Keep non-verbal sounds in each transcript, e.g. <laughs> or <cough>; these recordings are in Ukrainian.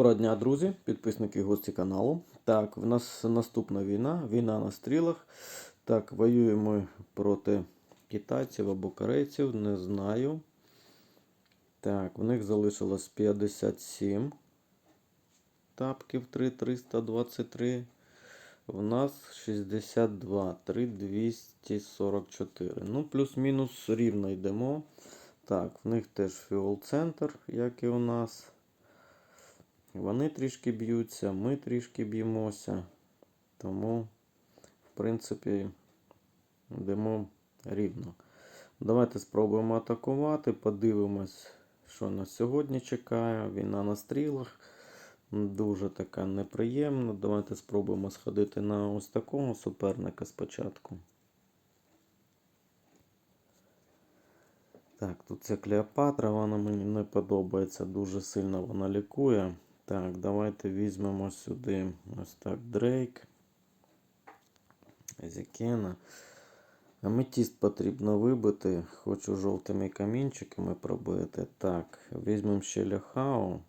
Доброго дня, друзі, підписники і гості каналу. Так, в нас наступна війна, війна на стрілах. Так, воюємо проти китайців або корейців, не знаю. Так, в них залишилось 57 тапків 3,323. В нас 62, 3,244. Ну, плюс-мінус рівно йдемо. Так, в них теж фіол-центр, як і у нас. Вони трішки б'ються, ми трішки б'ємося. Тому, в принципі, йдемо рівно. Давайте спробуємо атакувати, подивимось, що нас сьогодні чекає. Війна на стрілах. Дуже така неприємна. Давайте спробуємо сходити на ось такого суперника спочатку. Так, тут ця Клеопатра, вона мені не подобається, дуже сильно вона лікує. Так, давайте візьмемо сюди ось так Дрейк. Езікена. Аметіст потрібно вибити. Хочу жовтими камінчиками пробити. Так, візьмемо ще Ляхао.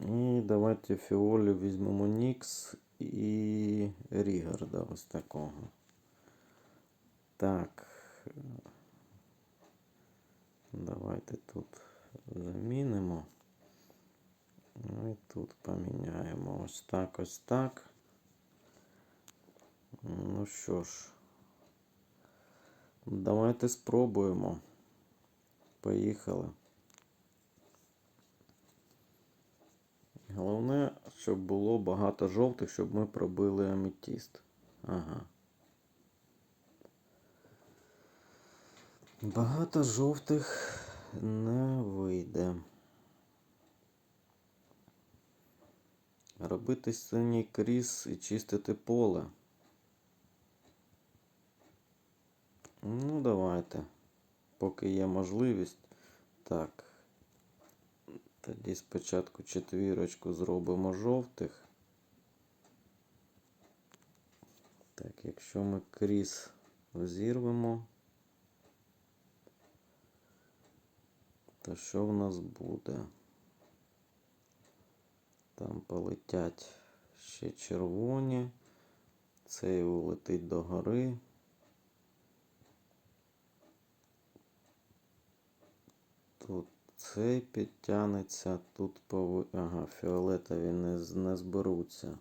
І давайте фіолі візьмемо Нікс і Рігарда ось такого. Так. Давайте тут замінимо. Тут поміняємо ось так, ось так. Ну що ж, давайте спробуємо. Поїхали. Головне, щоб було багато жовтих, щоб ми пробили аметіст. Ага. Багато жовтих не вийде. Робити синій кріс і чистити поле. Ну, давайте. Поки є можливість. Так. Тоді спочатку четвірочку зробимо жовтих. Так, якщо ми кріс зірвемо, то що в нас буде? Там полетять ще червоні. Цей улетить до гори. Тут цей підтягнеться, тут пови... Ага, фіолетові не, не зберуться.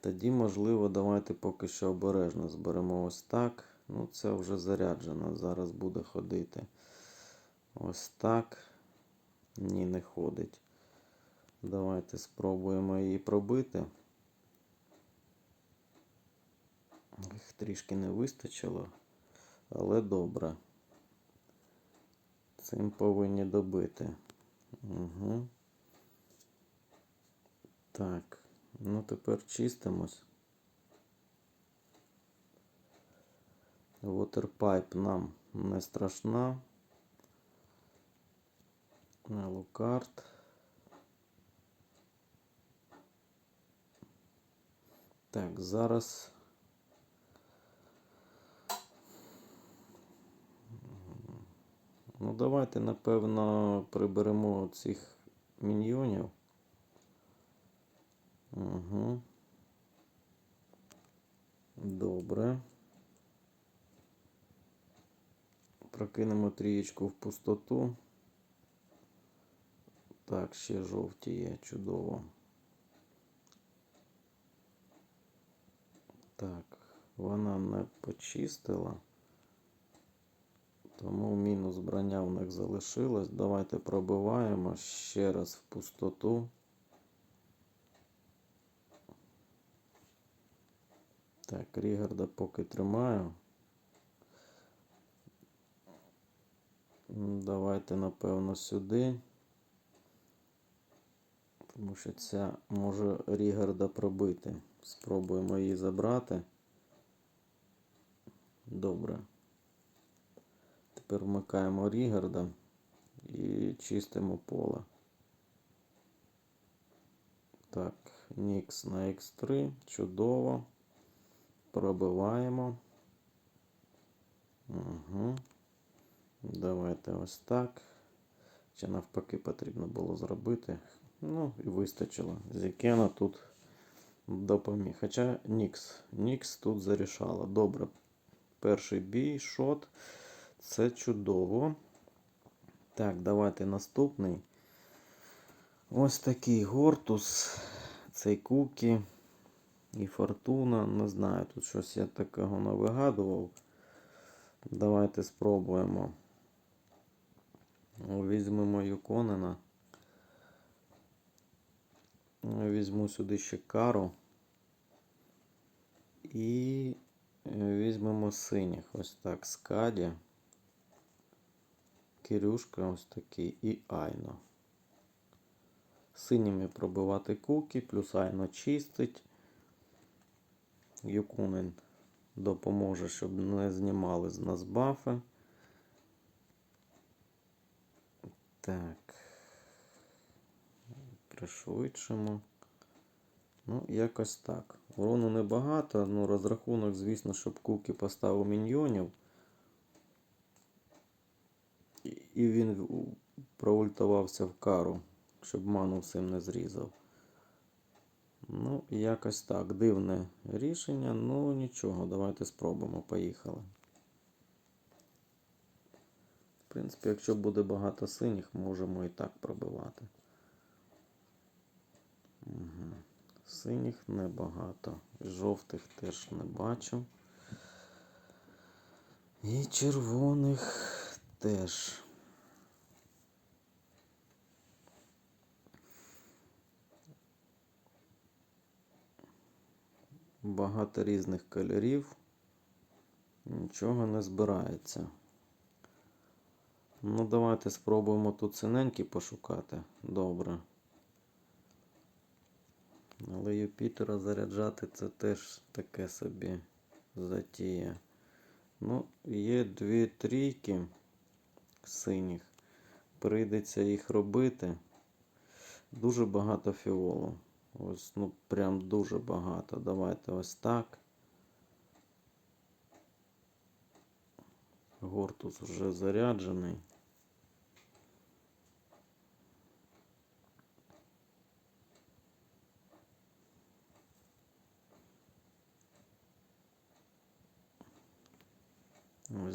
Тоді, можливо, давайте поки що обережно зберемо ось так. Ну, це вже заряджено. Зараз буде ходити. Ось так. Ні, не ходить. Давайте спробуємо її пробити. Їх трішки не вистачило, але добре. Цим повинні добити. Угу. Так, ну тепер чистимось. Waterpipe нам не страшна. Лукард. Так, зараз. Ну, давайте, напевно, приберемо цих міньйонів. Угу. Добре. Прокинемо трієчку в пустоту. Так, ще жовті є, чудово. Так, вона не почистила. Тому мінус броня в них залишилось. Давайте пробиваємо ще раз в пустоту. Так, Рігарда поки тримаю. Давайте, напевно, сюди. Тому що ця може Рігарда пробити. Спробуємо її забрати. Добре. Тепер вмикаємо Рігарда і чистимо поле. Так, Нікс на X3. Чудово. Пробиваємо. Угу. Давайте ось так. Чи навпаки потрібно було зробити. Ну, і вистачило. Зікена тут допоміг. Хоча Нікс. Нікс тут зарішала. Добре. Перший бій, шот. Це чудово. Так, давайте наступний. Ось такий Гортус. Цей Кукі і Фортуна. Не знаю, тут щось я такого не вигадував. Давайте спробуємо. Візьмемо Юконена. Візьму сюди ще кару. І е, візьмемо синіх. Ось так. Скаді. Кирюшка ось такий і Айно. Синіми пробивати куки, плюс Айно чистить. Юкунен допоможе, щоб не знімали з нас бафи. Так. Пришвидшимо. Ну, якось так. Урону небагато, ну розрахунок, звісно, щоб Куки поставив міньйонів. І він проультувався в кару, щоб ману всім не зрізав. Ну, якось так. Дивне рішення, ну нічого, давайте спробуємо. Поїхали. В принципі, якщо буде багато синіх, можемо і так пробивати. Угу. Синіх небагато. Жовтих теж не бачу. І червоних теж. Багато різних кольорів. Нічого не збирається. Ну, давайте спробуємо тут синенькі пошукати. Добре. Але Юпітера заряджати це теж таке собі затія. Ну, є дві трійки синіх. Прийдеться їх робити. Дуже багато фіолу. Ось, ну, прям дуже багато. Давайте ось так. Гортус вже заряджений.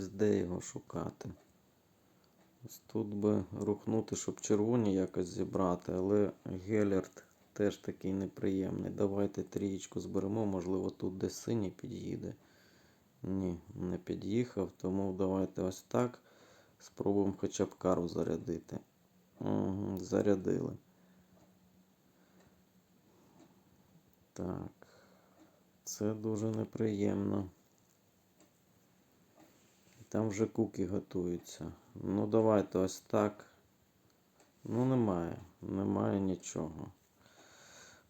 Ось де його шукати. Ось тут би рухнути, щоб червоні якось зібрати, але Гелерт теж такий неприємний. Давайте трієчку зберемо, можливо, тут десь синій під'їде. Ні, не під'їхав, тому давайте ось так. Спробуємо хоча б кару зарядити. Угу, зарядили. Так. Це дуже неприємно. Там вже куки готуються. Ну, давайте ось так. Ну, немає. Немає нічого.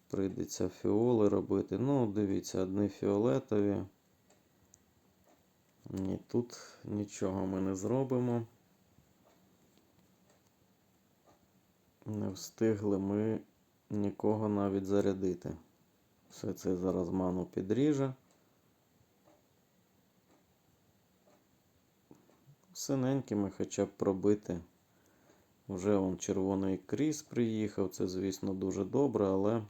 Прийдеться фіоли робити. Ну, дивіться, одні фіолетові. Ні, тут нічого ми не зробимо. Не встигли ми нікого навіть зарядити. Все це зараз ману підріже. Синенькими хоча б пробити. Вже он червоний кріс приїхав. Це, звісно, дуже добре, але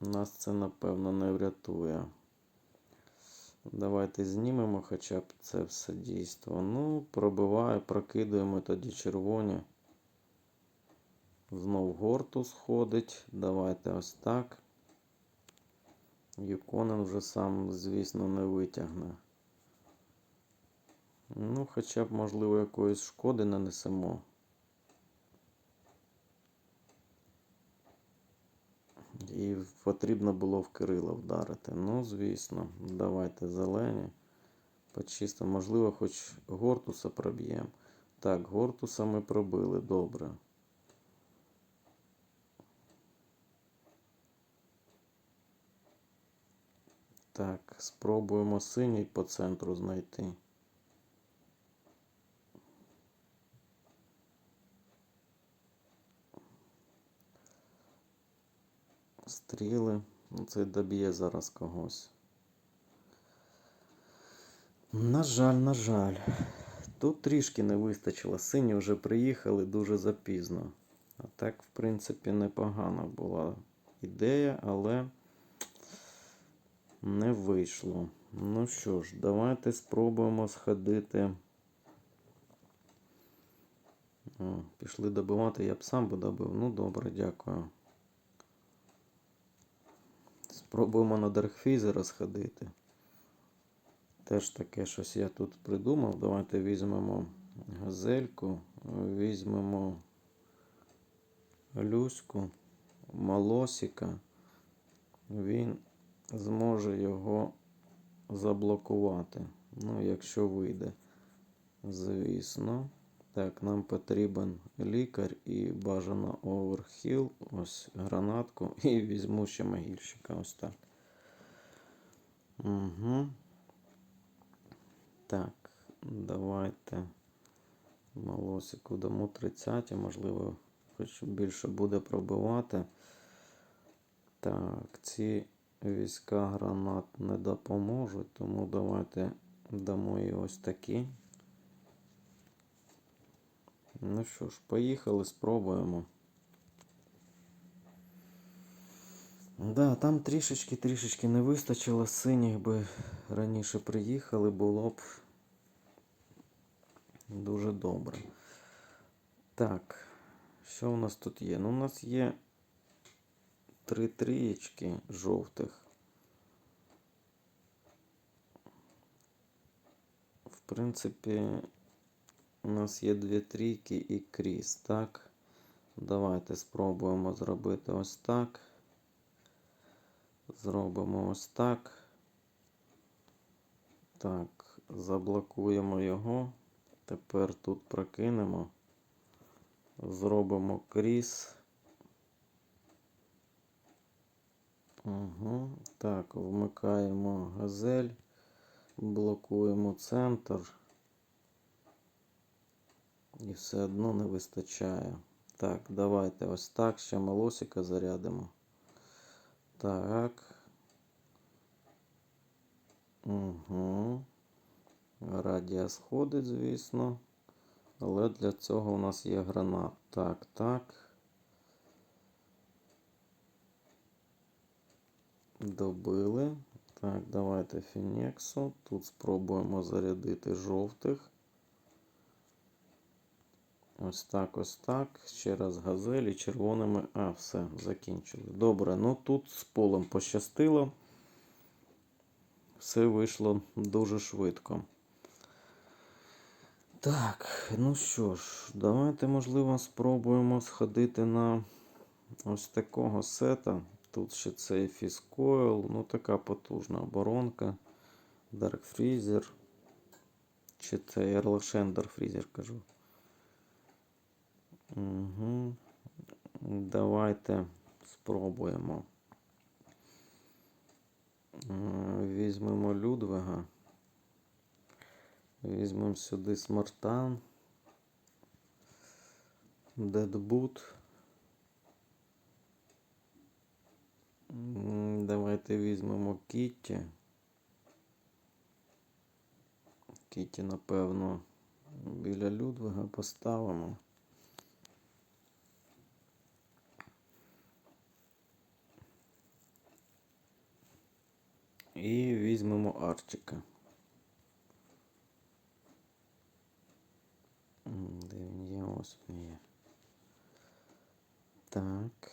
нас це, напевно, не врятує. Давайте знімемо хоча б це все дійство. Ну, пробиваю, прокидуємо тоді червоні. Знов гортус ходить. Давайте ось так. Юконен вже сам, звісно, не витягне. Ну, хоча б, можливо, якоїсь шкоди нанесемо. І потрібно було в Кирила вдарити. Ну, звісно, давайте зелені. Почисто, можливо, хоч Гортуса проб'ємо. Так, Гортуса ми пробили, добре. Так, спробуємо синій по центру знайти. Стріли. Ну, Це доб'є зараз когось. На жаль, на жаль. Тут трішки не вистачило. Сині вже приїхали дуже запізно. А так, в принципі, непогана була ідея, але не вийшло. Ну що ж, давайте спробуємо сходити. О, пішли добивати, я б сам би добив. Ну добре, дякую. Спробуємо на Даркфізера сходити. Теж таке щось я тут придумав. Давайте візьмемо газельку, візьмемо Люську, Малосіка. Він зможе його заблокувати. Ну, якщо вийде. Звісно. Так, нам потрібен лікар і бажано оверхіл. Ось гранатку. <laughs> І візьму ще могильщика. Ось так. Угу. Так, давайте Малосику дамо 30, можливо, хоч більше буде пробивати. Так, ці війська гранат не допоможуть, тому давайте дамо їй ось такі. Ну що ж, поїхали, спробуємо. Да, там трішечки трішечки не вистачило синіх би раніше приїхали, було б дуже добре. Так, що у нас тут є? Ну, у нас є три трієчки жовтих. В принципі, у нас є дві трійки і кріс, так? Давайте спробуємо зробити ось так. Зробимо ось так. Так, заблокуємо його. Тепер тут прокинемо. Зробимо кріс. Угу. Так, вмикаємо газель, блокуємо центр. І все одно не вистачає. Так, давайте ось так. Ще малосика зарядимо. Так. Угу. Радія сходить, звісно. Але для цього у нас є гранат. Так, так. Добили. Так, давайте Фінексу. Тут спробуємо зарядити жовтих. Ось так, ось так. Ще раз газелі червоними. А, все, закінчили. Добре, ну тут з полем пощастило. Все вийшло дуже швидко. Так, ну що ж, давайте, можливо, спробуємо сходити на ось такого сета. Тут ще цей фіскойл, ну така потужна оборонка. Dark Freezer. Чи це Ерлашендер Freezer кажу. Угу. Давайте спробуємо. Візьмемо Людвига. Візьмемо сюди Смартан. Дедбут. Давайте візьмемо Кітті. Кітті, напевно, біля Людвига поставимо. І візьмемо Арчика. Де він є? Ось він є. Так,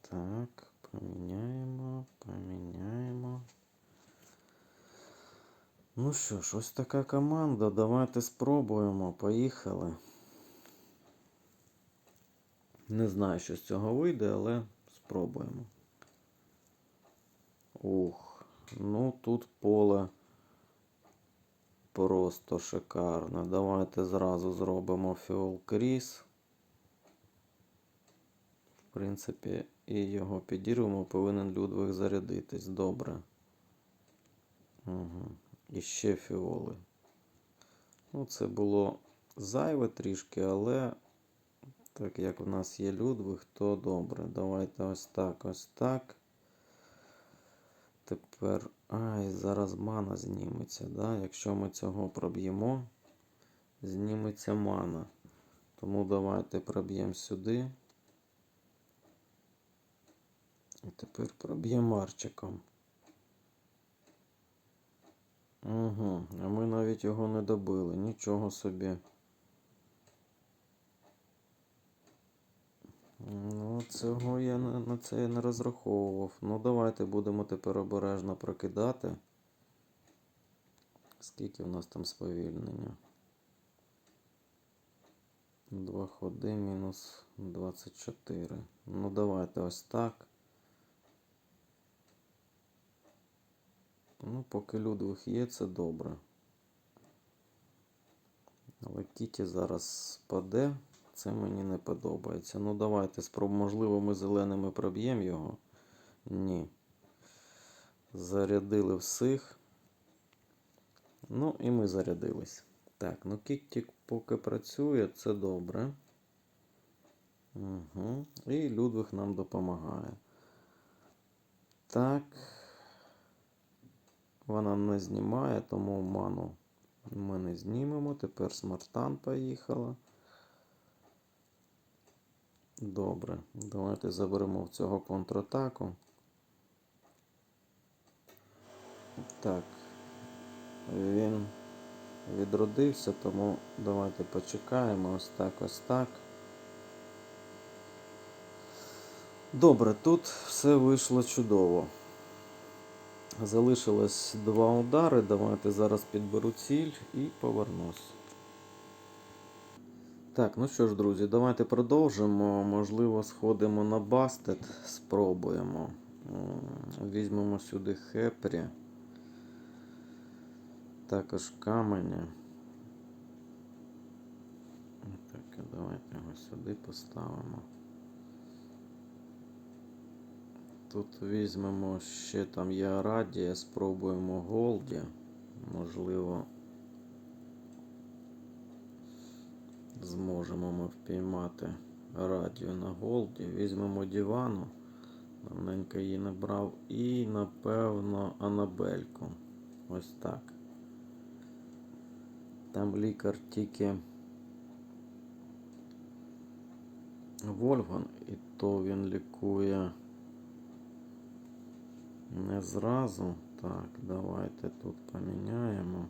так, поміняємо, поміняємо. Ну що ж, ось така команда. Давайте спробуємо. Поїхали. Не знаю, що з цього вийде, але спробуємо. Ух, ну тут поле просто шикарно. Давайте зразу зробимо фіол кріс. В принципі, і його підірвемо, повинен Людвиг зарядитись. Добре. Угу. І ще фіоли. Ну, це було зайве трішки, але так як в нас є Людвиг, то добре. Давайте ось так, ось так. Тепер. Ай, зараз мана зніметься, да? якщо ми цього проб'ємо. зніметься мана. Тому давайте проб'ємо сюди. І тепер проб'ємо арчиком. Угу. А ми навіть його не добили. Нічого собі. Ну, цього я на, це я не розраховував. Ну, давайте будемо тепер обережно прокидати. Скільки в нас там сповільнення? Два ходи мінус 24. Ну, давайте ось так. Ну, поки Людвиг є, це добре. Але Кіті зараз спаде. Це мені не подобається. Ну, давайте спробуємо. Можливо, ми зеленими проб'ємо його. Ні. Зарядили всіх. Ну, і ми зарядились. Так, ну Кітті поки працює, це добре. Угу. І Людвиг нам допомагає. Так. Вона не знімає, тому ману ми не знімемо. Тепер смартан поїхала. Добре, давайте заберемо в цього контратаку. Так, він відродився, тому давайте почекаємо. Ось так, ось так. Добре, тут все вийшло чудово. Залишилось два удари. Давайте зараз підберу ціль і повернусь. Так, ну що ж, друзі, давайте продовжимо. Можливо, сходимо на бастет, спробуємо. Візьмемо сюди хепрі. Також каменя. Так, давайте його сюди поставимо. Тут візьмемо ще там є радія, спробуємо голді. Можливо, зможемо ми впіймати радію на голді. Візьмемо дивану. Давненько її не брав. І, напевно, Анабельку. Ось так. Там лікар тільки Вольфган, і то він лікує. Не зразу. Так, давайте тут поміняємо.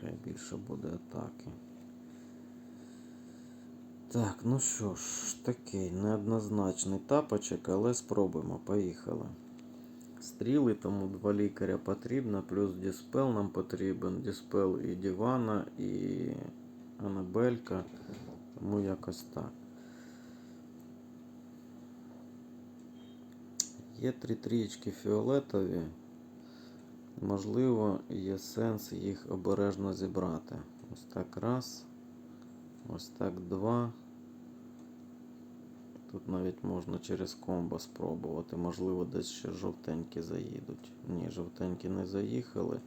Хай більше буде атаки. Так, ну що ж, такий неоднозначний тапочок, але спробуємо. Поїхали. Стріли, тому два лікаря потрібно, плюс Діспел нам потрібен. Діспел і Дівана, і Анабелька. Тому якось так. Є три трієчки фіолетові. Можливо, є сенс їх обережно зібрати. Ось так раз. Ось так два. Тут навіть можна через комбо спробувати. Можливо, десь ще жовтенькі заїдуть. Ні, жовтенькі не заїхали.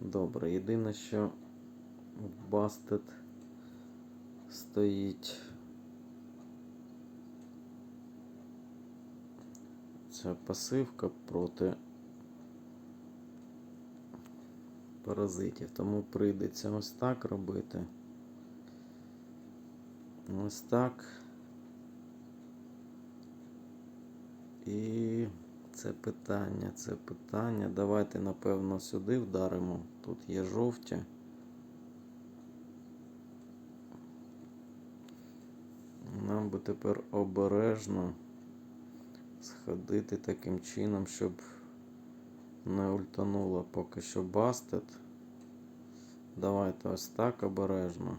Добре, єдине, що в Бастет стоїть ця пасивка проти паразитів. Тому прийдеться ось так робити. Ось так. І це питання, це питання. Давайте, напевно, сюди вдаримо. Тут є жовті. Нам би тепер обережно сходити таким чином, щоб не ультануло поки що бастет. Давайте ось так обережно.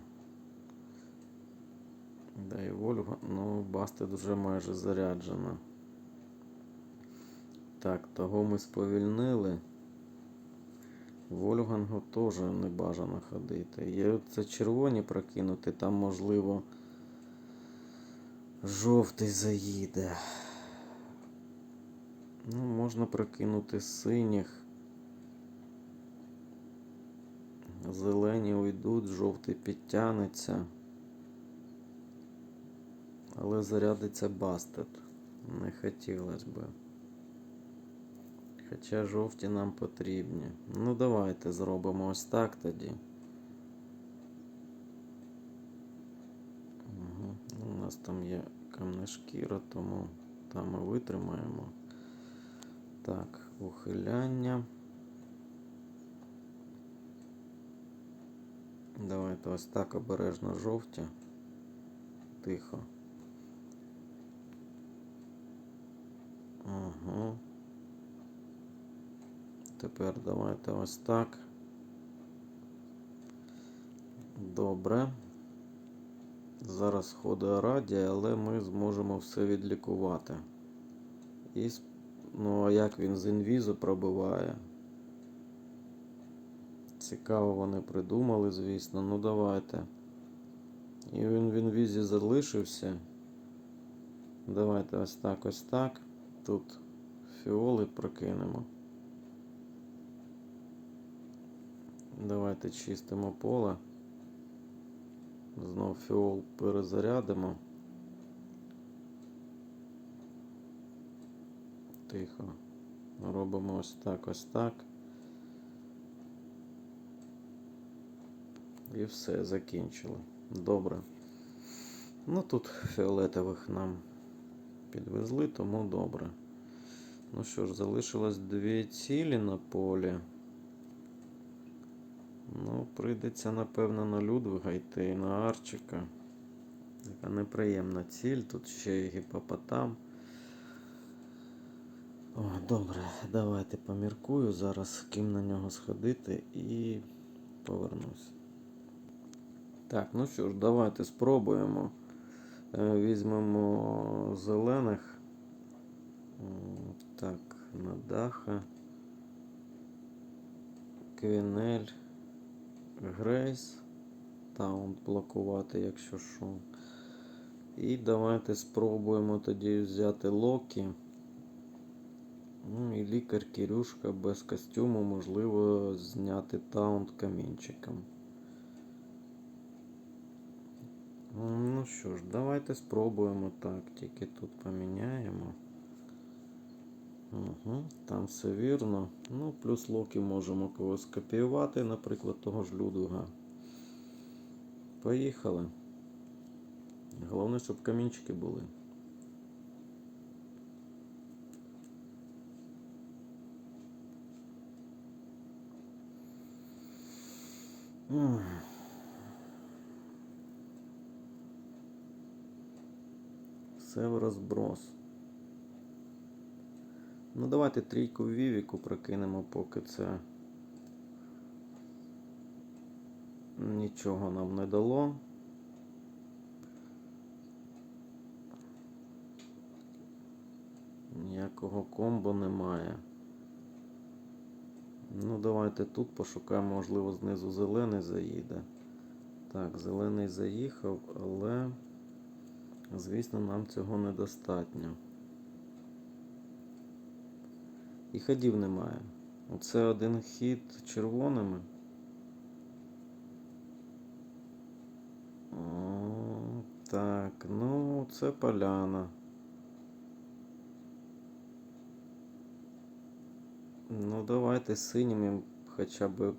Да і Вольга, ну, бастет вже майже заряджена. Так, того ми сповільнили. Вольгангу теж не бажано ходити. Є це червоні прокинути, там можливо жовтий заїде. Ну, можна прокинути синіх. Зелені уйдуть, жовтий підтягнеться. Але зарядиться бастет. Не хотілося би. Хоча жовті нам потрібні. Ну, давайте зробимо ось так тоді. Угу. У нас там є камне шкіра, тому там ми витримаємо. Так, ухиляння. Давайте ось так обережно жовті. Тихо. Ага. Тепер давайте ось так. Добре. Зараз ходить радія, але ми зможемо все відлікувати. І, ну, а як він з інвізу пробиває? Цікаво вони придумали, звісно. Ну давайте. І він в інвізі залишився. Давайте ось так, ось так. Тут фіоли прокинемо. Давайте чистимо поле. Знов фіол перезарядимо. Тихо. Робимо ось так, ось так. І все, закінчили. Добре. Ну тут фіолетових нам підвезли, тому добре. Ну що ж, залишилось дві цілі на полі. Ну, прийдеться, напевно, на Людвига йти і на Арчика. Така неприємна ціль, тут ще й гіпопотам. О, добре, давайте поміркую зараз, ким на нього сходити і повернусь. Так, ну що ж, давайте спробуємо. Е, Візьмемо зелених. Так, Надаха. Квінель. Грейс. Таунт блокувати, якщо що. І давайте спробуємо тоді взяти Локі. Ну і лікар Кірюшка без костюму, можливо, зняти таунт камінчиком. Ну що ж, давайте спробуємо так, тільки тут поміняємо. Угу, там все вірно. Ну, плюс локи можемо когось копіювати, наприклад, того ж Людвига. Поїхали. Головне, щоб камінчики були. Все в розброс. Ну, давайте трійку в Вівіку прокинемо, поки це нічого нам не дало. Ніякого комбо немає. Ну, давайте тут пошукаємо, можливо, знизу зелений заїде. Так, зелений заїхав, але, звісно, нам цього недостатньо. І ходів немає. Оце один хід червоними. О, так, ну це поляна. Ну, давайте синіми хоча б.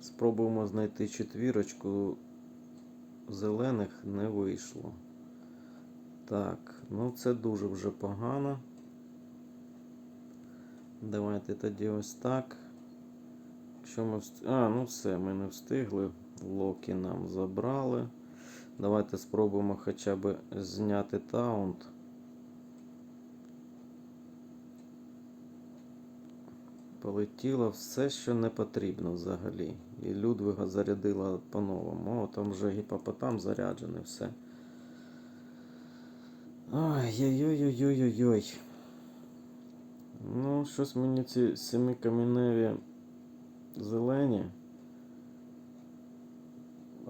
Спробуємо знайти четвірочку. Зелених не вийшло. Так, ну це дуже вже погано. Давайте тоді ось так. Якщо ми вст... А, ну все, ми не встигли. Локі нам забрали. Давайте спробуємо хоча б зняти таунт. Полетіло все, що не потрібно взагалі. І Людвига зарядила по-новому. О, там вже гіпопотам заряджений, все. Ой-ой-ой-ой-ой-ой. Ну, щось мені ці семикаміневі зелені.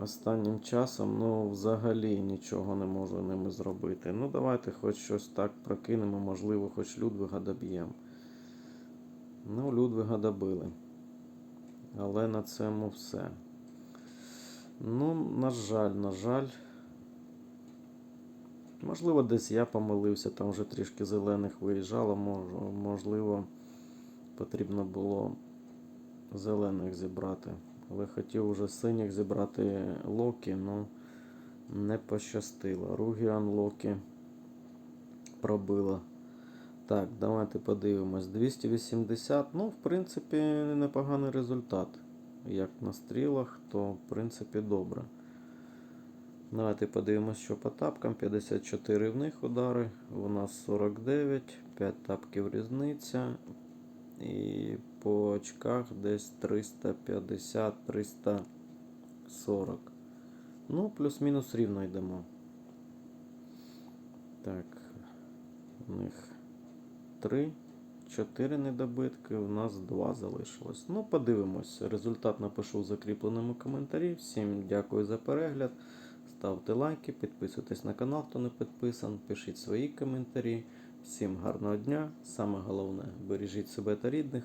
Останнім часом, ну, взагалі нічого не можу ними зробити. Ну, давайте хоч щось так прокинемо, можливо, хоч Людвига доб'ємо. Ну, Людвига добили. Але на цьому все. Ну, на жаль, на жаль. Можливо, десь я помилився, там вже трішки зелених виїжджало, можливо, потрібно було зелених зібрати. Але хотів уже синіх зібрати Локі, ну не пощастило. Ругіан Локі пробило. Так, давайте подивимось. 280. Ну, в принципі, непоганий результат. Як на стрілах, то в принципі добре. Давайте подивимось, що по тапкам. 54 в них удари, у нас 49, 5 тапків різниця. І по очках десь 350-340. Ну, плюс-мінус рівно йдемо. Так, у них 3, 4 недобитки, у нас 2 залишилось. Ну, подивимось. Результат напишу в закріпленому коментарі. Всім дякую за перегляд. Ставте лайки, підписуйтесь на канал, хто не підписан, пишіть свої коментарі. Всім гарного дня. Саме головне, бережіть себе та рідних.